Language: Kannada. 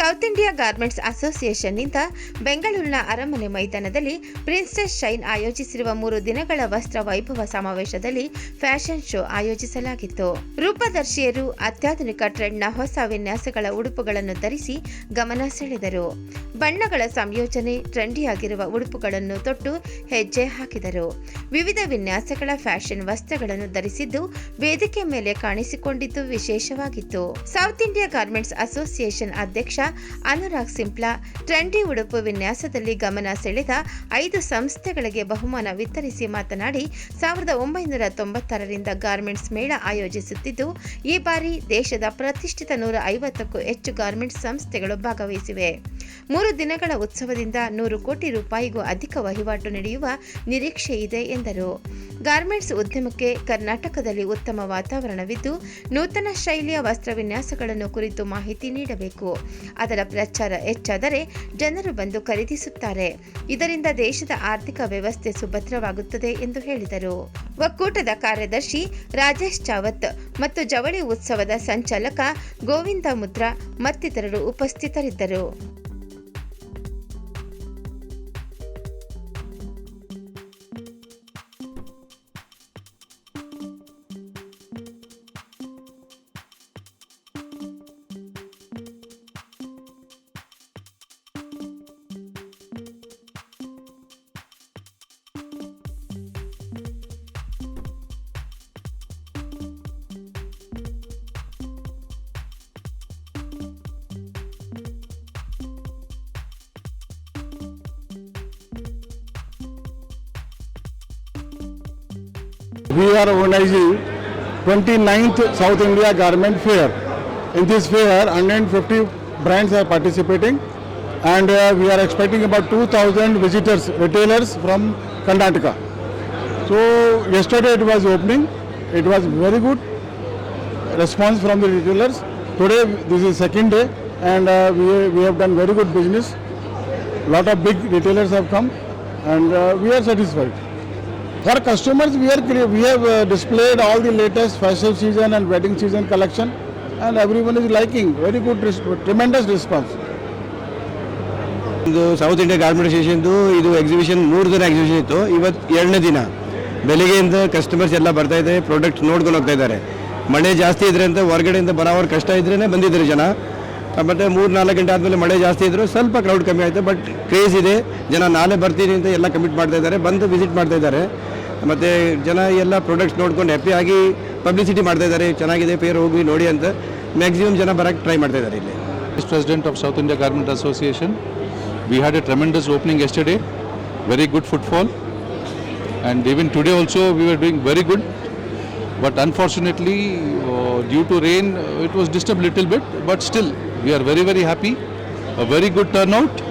ಸೌತ್ ಇಂಡಿಯಾ ಗಾರ್ಮೆಂಟ್ಸ್ ಅಸೋಸಿಯೇಷನ್ನಿಂದ ಬೆಂಗಳೂರಿನ ಅರಮನೆ ಮೈದಾನದಲ್ಲಿ ಪ್ರಿನ್ಸೆಸ್ ಶೈನ್ ಆಯೋಜಿಸಿರುವ ಮೂರು ದಿನಗಳ ವಸ್ತ್ರ ವೈಭವ ಸಮಾವೇಶದಲ್ಲಿ ಫ್ಯಾಷನ್ ಶೋ ಆಯೋಜಿಸಲಾಗಿತ್ತು. ರೂಪದರ್ಶಿಯರು ಅತ್ಯಾಧುನಿಕ ಟ್ರೆಂಡ್ನ ಹೊಸ ವಿನ್ಯಾಸಗಳ ಉಡುಪುಗಳನ್ನು ಧರಿಸಿ ಗಮನ ಸೆಳೆದರು. ಬಣ್ಣಗಳ ಸಂಯೋಜನೆ ಟ್ರೆಂಡಿಯಾಗಿರುವ ಉಡುಪುಗಳನ್ನು ತೊಟ್ಟು ಹೆಜ್ಜೆ ಹಾಕಿದರು. ವಿವಿಧ ವಿನ್ಯಾಸಗಳ ಫ್ಯಾಷನ್ ವಸ್ತ್ರಗಳನ್ನು ಧರಿಸಿದ್ದು ವೇದಿಕೆ ಮೇಲೆ ಕಾಣಿಸಿಕೊಂಡಿದ್ದು ವಿಶೇಷವಾಗಿತ್ತು. ಸೌತ್ ಇಂಡಿಯಾ ಗಾರ್ಮೆಂಟ್ಸ್ ಅಸೋಸಿಯೇಷನ್ ಅಧ್ಯಕ್ಷ ಅನುರಾಗ್ ಸಿಂಪ್ಲಾ ಟ್ರೆಂಡಿ ಉಡುಪು ವಿನ್ಯಾಸದಲ್ಲಿ ಗಮನ ಸೆಳೆದ ಐದು ಸಂಸ್ಥೆಗಳಿಗೆ ಬಹುಮಾನ ವಿತರಿಸಿ ಮಾತನಾಡಿ, ಸಾವಿರದ ಒಂಬೈನೂರ ತೊಂಬತ್ತಾರರಿಂದ ಗಾರ್ಮೆಂಟ್ಸ್ ಮೇಳ ಆಯೋಜಿಸುತ್ತಿದ್ದು, ಈ ಬಾರಿ ದೇಶದ ಪ್ರತಿಷ್ಠಿತ ನೂರ ಐವತ್ತಕ್ಕೂ ಹೆಚ್ಚು ಗಾರ್ಮೆಂಟ್ಸ್ ಸಂಸ್ಥೆಗಳು ಭಾಗವಹಿಸಿವೆ. ಮೂರು ದಿನಗಳ ಉತ್ಸವದಿಂದ ನೂರು ಕೋಟಿ ರೂಪಾಯಿಗೂ ಅಧಿಕ ವಹಿವಾಟು ನಡೆಯುವ ನಿರೀಕ್ಷೆ ಇದೆ ಎಂದರು. ಗಾರ್ಮೆಂಟ್ಸ್ ಉದ್ಯಮಕ್ಕೆ ಕರ್ನಾಟಕದಲ್ಲಿ ಉತ್ತಮ ವಾತಾವರಣವಿದ್ದು, ನೂತನ ಶೈಲಿಯ ವಸ್ತ್ರ ವಿನ್ಯಾಸಗಳನ್ನು ಕುರಿತು ಮಾಹಿತಿ ನೀಡಬೇಕು. ಅದರ ಪ್ರಚಾರ ಹೆಚ್ಚಾದರೆ ಜನರು ಬಂದು ಖರೀದಿಸುತ್ತಾರೆ. ಇದರಿಂದ ದೇಶದ ಆರ್ಥಿಕ ವ್ಯವಸ್ಥೆ ಸುಭದ್ರವಾಗುತ್ತದೆ ಎಂದು ಹೇಳಿದರು. ಒಕ್ಕೂಟದ ಕಾರ್ಯದರ್ಶಿ ರಾಜೇಶ್ ಚಾವತ್ ಮತ್ತು ಜವಳಿ ಉತ್ಸವದ ಸಂಚಾಲಕ ಗೋವಿಂದ ಮುದ್ರಾ ಮತ್ತಿತರರು ಉಪಸ್ಥಿತರಿದ್ದರು. We are organizing 29th South India Garment Fair. In this fair, 150 brands are participating and uh, we are expecting about 2000 visitors, retailers from Karnataka. So yesterday it was opening, it was very good response from the retailers. Today this is second day and uh, we, we have done very good business. Lot of big retailers have come and uh, we are satisfied. For customers, we are we have uh, displayed all the latest festive season and wedding season collection, and everyone is liking. Very good, tremendous response. ಇದು ಸೌತ್ ಇಂಡಿಯಾ ಗಾರ್ಮೆಂಟ್ ಅಸೋಸಿಯೇಷನ್ದು ಇದು ಎಕ್ಸಿಬಿಷನ್ ಮೂರು ದಿನ ಎಕ್ಸಿಬಿಷನ್ ಇತ್ತು ಇವತ್ತು ಎರಡನೇ ದಿನ ಬೆಳಿಗ್ಗೆಯಿಂದ ಕಸ್ಟಮರ್ಸ್ ಎಲ್ಲ ಬರ್ತಾ ಇದ್ದಾರೆ ಪ್ರಾಡಕ್ಟ್ ನೋಡ್ಕೊಂಡು ಹೋಗ್ತಾ ಇದ್ದಾರೆ ಮಳೆ ಜಾಸ್ತಿ ಇದ್ರೆ ಅಂತ ಹೊರಗಡೆಯಿಂದ ಬರೋವ್ರ ಕಷ್ಟ ಇದ್ರೇ ಬಂದಿದ್ದಾರೆ ಜನ ಮತ್ತೆ ಮೂರು ನಾಲ್ಕು ಗಂಟೆ ಆದಮೇಲೆ ಮಳೆ ಜಾಸ್ತಿ ಇದ್ರು ಸ್ವಲ್ಪ ಕ್ರೌಡ್ ಕಮ್ಮಿ ಆಯ್ತು ಬಟ್ ಕ್ರೇಜ್ ಇದೆ. ಜನ ನಾಳೆ ಬರ್ತೀನಿ ಅಂತ ಎಲ್ಲ ಕಮಿಟ್ ಮಾಡ್ತಾ ಇದ್ದಾರೆ, ಬಂದು ವಿಸಿಟ್ ಮಾಡ್ತಾ ಇದ್ದಾರೆ. ಮತ್ತೆ ಜನ ಎಲ್ಲ ಪ್ರಾಡಕ್ಟ್ಸ್ ನೋಡ್ಕೊಂಡು ಹ್ಯಾಪಿಯಾಗಿ ಪಬ್ಲಿಸಿಟಿ ಮಾಡ್ತಾ ಇದ್ದಾರೆ. ಚೆನ್ನಾಗಿದೆ, ಪೇರ್ ಹೋಗಿ ನೋಡಿ ಅಂತ ಮ್ಯಾಕ್ಸಿಮಮ್ ಜನ ಬರಕ್ಕೆ ಟ್ರೈ ಮಾಡ್ತಾ ಇದ್ದಾರೆ ಇಲ್ಲಿ. Vice president of south India garment association we had a tremendous opening yesterday very good footfall and even today also we are doing very good but unfortunately due to rain it was disturb little bit but still We are very very happy. A very good turnout,